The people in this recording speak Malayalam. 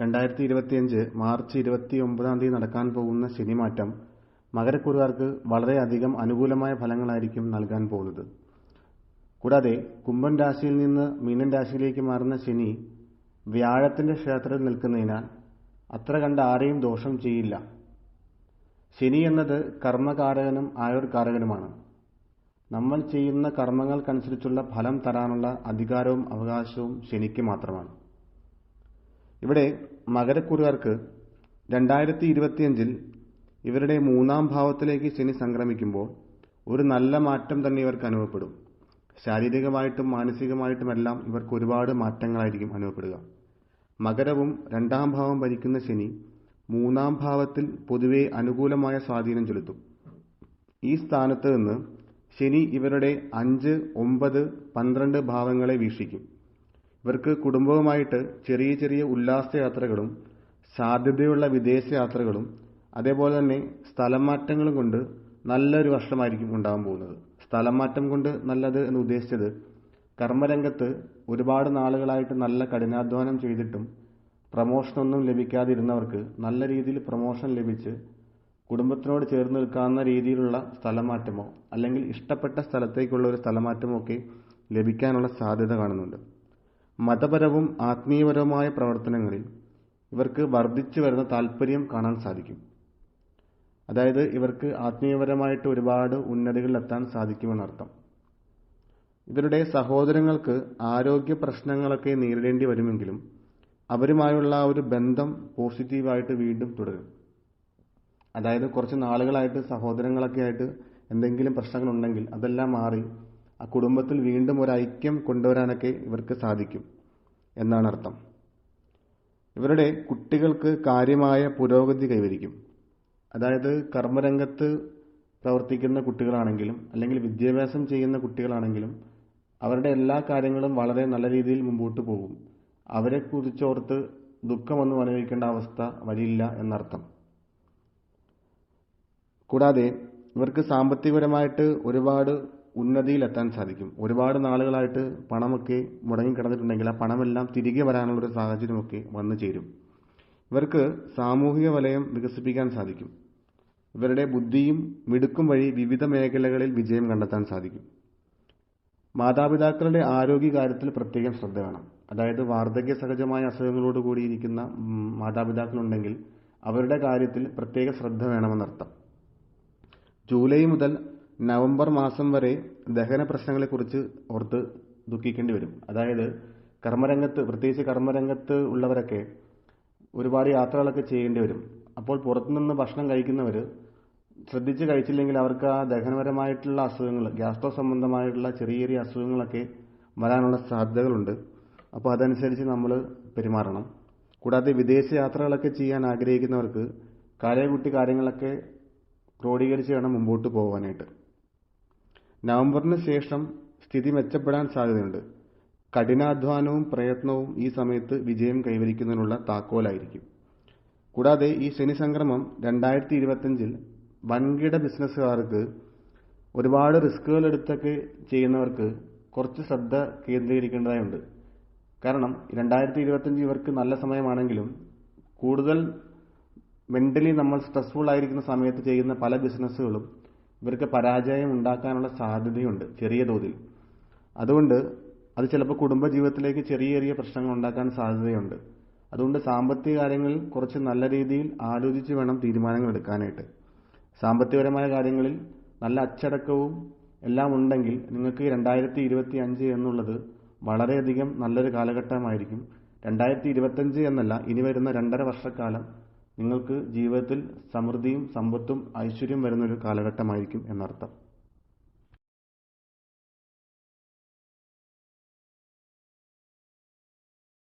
രണ്ടായിരത്തി ഇരുപത്തിയഞ്ച് മാർച്ച് ഇരുപത്തി ഒമ്പതാം തീയതി നടക്കാൻ പോകുന്ന ശനിമാറ്റം മകരക്കൂറുകാർക്ക് വളരെയധികം അനുകൂലമായ ഫലങ്ങളായിരിക്കും നൽകാൻ പോകുന്നത്. കൂടാതെ കുംഭൻ രാശിയിൽ നിന്ന് മീനൻ രാശിയിലേക്ക് മാറുന്ന ശനി വ്യാഴത്തിന്റെ ക്ഷേത്രത്തിൽ നിൽക്കുന്നതിനാൽ അത്ര കണ്ട് ആരെയും ദോഷം ചെയ്യില്ല. ശനി എന്നത് കർമ്മകാരകനും ആയുർകാരകനുമാണ്. നമ്മൾ ചെയ്യുന്ന കർമ്മങ്ങൾക്കനുസരിച്ചുള്ള ഫലം തരാനുള്ള അധികാരവും അവകാശവും ശനിക്ക് മാത്രമാണ്. ഇവിടെ മകരക്കൂറുകാർക്ക് രണ്ടായിരത്തി ഇരുപത്തിയഞ്ചിൽ ഇവരുടെ മൂന്നാം ഭാവത്തിലേക്ക് ശനി സംക്രമിക്കുമ്പോൾ ഒരു നല്ല മാറ്റം തന്നെ ഇവർക്ക് അനുഭവപ്പെടും. ശാരീരികമായിട്ടും മാനസികമായിട്ടുമെല്ലാം ഇവർക്ക് ഒരുപാട് മാറ്റങ്ങളായിരിക്കും അനുഭവപ്പെടുക. മകരവും രണ്ടാം ഭാവം ഭരിക്കുന്ന ശനി മൂന്നാം ഭാവത്തിൽ പൊതുവെ അനുകൂലമായ സ്വാധീനം ചെലുത്തും. ഈ സ്ഥാനത്ത് നിന്ന് ശനി ഇവരുടെ അഞ്ച് ഒമ്പത് പന്ത്രണ്ട് ഭാവങ്ങളെ വീക്ഷിക്കും. ഇവർക്ക് കുടുംബവുമായിട്ട് ചെറിയ ചെറിയ ഉല്ലാസ യാത്രകളും സാധ്യതയുള്ള വിദേശ യാത്രകളും അതേപോലെ തന്നെ സ്ഥലം മാറ്റങ്ങളും കൊണ്ട് നല്ലൊരു വർഷമായിരിക്കും ഉണ്ടാകാൻ പോകുന്നത്. സ്ഥലം മാറ്റം കൊണ്ട് നല്ലത് എന്ന് ഉദ്ദേശിച്ചത് കർമ്മരംഗത്ത് ഒരുപാട് നാളുകളായിട്ട് നല്ല കഠിനാധ്വാനം ചെയ്തിട്ടും പ്രമോഷനൊന്നും ലഭിക്കാതിരുന്നവർക്ക് നല്ല രീതിയിൽ പ്രമോഷൻ ലഭിച്ച് കുടുംബത്തിനോട് ചേർന്ന് നിൽക്കാവുന്ന രീതിയിലുള്ള സ്ഥലമാറ്റമോ അല്ലെങ്കിൽ ഇഷ്ടപ്പെട്ട സ്ഥലത്തേക്കുള്ള ഒരു സ്ഥലമാറ്റമോ ഒക്കെ ലഭിക്കാനുള്ള സാധ്യത കാണുന്നുണ്ട്. മതപരവും ആത്മീയപരവുമായ പ്രവർത്തനങ്ങളിൽ ഇവർക്ക് വർദ്ധിച്ചു വരുന്ന താല്പര്യം കാണാൻ സാധിക്കും. അതായത് ഇവർക്ക് ആത്മീയപരമായിട്ട് ഒരുപാട് ഉന്നതികളിലെത്താൻ സാധിക്കുമെന്നർത്ഥം ഇവരുടെ സഹോദരങ്ങൾക്ക് ആരോഗ്യ പ്രശ്നങ്ങളൊക്കെ നേരിടേണ്ടി വരുമെങ്കിലും അവരുമായുള്ള ഒരു ബന്ധം പോസിറ്റീവായിട്ട് വീണ്ടും തുടരും. അതായത് കുറച്ച് നാളുകളായിട്ട് സഹോദരങ്ങളൊക്കെ ആയിട്ട് എന്തെങ്കിലും പ്രശ്നങ്ങളുണ്ടെങ്കിൽ അതെല്ലാം മാറി ആ കുടുംബത്തിൽ വീണ്ടും ഒരു ഐക്യം കൊണ്ടുവരാനൊക്കെ ഇവർക്ക് സാധിക്കും എന്നാണ് അർത്ഥം. ഇവരുടെ കുട്ടികൾക്ക് കാര്യമായ പുരോഗതി കൈവരിക്കും. അതായത് കർമ്മരംഗത്ത് പ്രവർത്തിക്കുന്ന കുട്ടികളാണെങ്കിലും അല്ലെങ്കിൽ വിദ്യാഭ്യാസം ചെയ്യുന്ന കുട്ടികളാണെങ്കിലും അവരുടെ എല്ലാ കാര്യങ്ങളും വളരെ നല്ല രീതിയിൽ മുമ്പോട്ട് പോകും. അവരെ കുറിച്ചോർത്ത് ദുഃഖമൊന്നും അനുഭവിക്കേണ്ട അവസ്ഥ വരില്ല എന്നർത്ഥം. കൂടാതെ ഇവർക്ക് സാമ്പത്തികപരമായിട്ട് ഒരുപാട് ഉന്നതിയിലെത്താൻ സാധിക്കും. ഒരുപാട് നാളുകളായിട്ട് പണമൊക്കെ മുടങ്ങിക്കിടന്നിട്ടുണ്ടെങ്കിൽ ആ പണമെല്ലാം തിരികെ വരാനുള്ള ഒരു സാഹചര്യമൊക്കെ വന്നു ചേരും. ഇവർക്ക് സാമൂഹിക വലയം വികസിപ്പിക്കാൻ സാധിക്കും. ഇവരുടെ ബുദ്ധിയും മിടുക്കും വഴി വിവിധ മേഖലകളിൽ വിജയം കണ്ടെത്താൻ സാധിക്കും. മാതാപിതാക്കളുടെ ആരോഗ്യ കാര്യത്തിൽ പ്രത്യേകം ശ്രദ്ധ വേണം. അതായത് വാർദ്ധക്യ സഹജമായ അസുഖങ്ങളോട് കൂടിയിരിക്കുന്ന മാതാപിതാക്കളുണ്ടെങ്കിൽ അവരുടെ കാര്യത്തിൽ പ്രത്യേക ശ്രദ്ധ വേണമെന്നർത്ഥം. ജൂലൈ മുതൽ നവംബർ മാസം വരെ ദഹന പ്രശ്നങ്ങളെക്കുറിച്ച് ഓർത്ത് ദുഃഖിക്കേണ്ടി വരും. അതായത് കർമ്മരംഗത്ത് പ്രത്യേകിച്ച് കർമ്മരംഗത്ത് ഉള്ളവരൊക്കെ ഒരുപാട് യാത്രകളൊക്കെ ചെയ്യേണ്ടി വരും. അപ്പോൾ പുറത്തുനിന്ന് ഭക്ഷണം കഴിക്കുന്നവർ ശ്രദ്ധിച്ച് കഴിച്ചില്ലെങ്കിൽ അവർക്ക് ആ ദഹനപരമായിട്ടുള്ള അസുഖങ്ങൾ ഗ്യാസ്ട്രോ സംബന്ധമായിട്ടുള്ള ചെറിയ ചെറിയ അസുഖങ്ങളൊക്കെ വരാനുള്ള സാധ്യതകളുണ്ട്. അപ്പോൾ അതനുസരിച്ച് നമ്മൾ പെരുമാറണം. കൂടാതെ വിദേശ യാത്രകളൊക്കെ ചെയ്യാൻ ആഗ്രഹിക്കുന്നവർക്ക് കാലകുട്ടി കാര്യങ്ങളൊക്കെ ക്രോഡീകരിച്ച് വേണം മുമ്പോട്ട് പോകാനായിട്ട്. നവംബറിന് ശേഷം സ്ഥിതി മെച്ചപ്പെടാൻ സാധ്യതയുണ്ട്. കഠിനാധ്വാനവും പ്രയത്നവും ഈ സമയത്ത് വിജയം കൈവരിക്കുന്നതിനുള്ള താക്കോലായിരിക്കും. കൂടാതെ ഈ ശനി സംക്രമം രണ്ടായിരത്തി ഇരുപത്തിയഞ്ചിൽ വൻകിട ബിസിനസ്സുകാർക്ക് ഒരുപാട് റിസ്കുകൾ എടുത്തൊക്കെ ചെയ്യുന്നവർക്ക് കുറച്ച് ശ്രദ്ധ കേന്ദ്രീകരിക്കേണ്ടതായുണ്ട്. കാരണം രണ്ടായിരത്തി ഇരുപത്തിയഞ്ച് ഇവർക്ക് നല്ല സമയമാണെങ്കിലും കൂടുതൽ മെന്റലി നമ്മൾ സ്ട്രെസ്ഫുൾ ആയിരിക്കുന്ന സമയത്ത് ചെയ്യുന്ന പല ബിസിനസ്സുകളും ഇവർക്ക് പരാജയം ഉണ്ടാക്കാനുള്ള സാധ്യതയുണ്ട് ചെറിയ തോതിൽ. അതുകൊണ്ട് അത് ചിലപ്പോൾ കുടുംബ ജീവിതത്തിലേക്ക് ചെറിയ ചെറിയ പ്രശ്നങ്ങൾ ഉണ്ടാക്കാൻ സാധ്യതയുണ്ട്. അതുകൊണ്ട് സാമ്പത്തിക കാര്യങ്ങളിൽ കുറച്ച് നല്ല രീതിയിൽ ആലോചിച്ച് വേണം തീരുമാനങ്ങൾ എടുക്കാനായിട്ട്. സാമ്പത്തികപരമായ കാര്യങ്ങളിൽ നല്ല അച്ചടക്കവും എല്ലാം ഉണ്ടെങ്കിൽ നിങ്ങൾക്ക് രണ്ടായിരത്തി ഇരുപത്തി അഞ്ച് എന്നുള്ളത് വളരെയധികം നല്ലൊരു കാലഘട്ടമായിരിക്കും. രണ്ടായിരത്തി ഇരുപത്തഞ്ച് എന്നല്ല ഇനി വരുന്ന രണ്ടര വർഷക്കാലം നിങ്ങൾക്ക് ജീവിതത്തിൽ സമൃദ്ധിയും സമ്പത്തും ഐശ്വര്യവും വരുന്ന ഒരു കാലഘട്ടമായിരിക്കും എന്നർത്ഥം.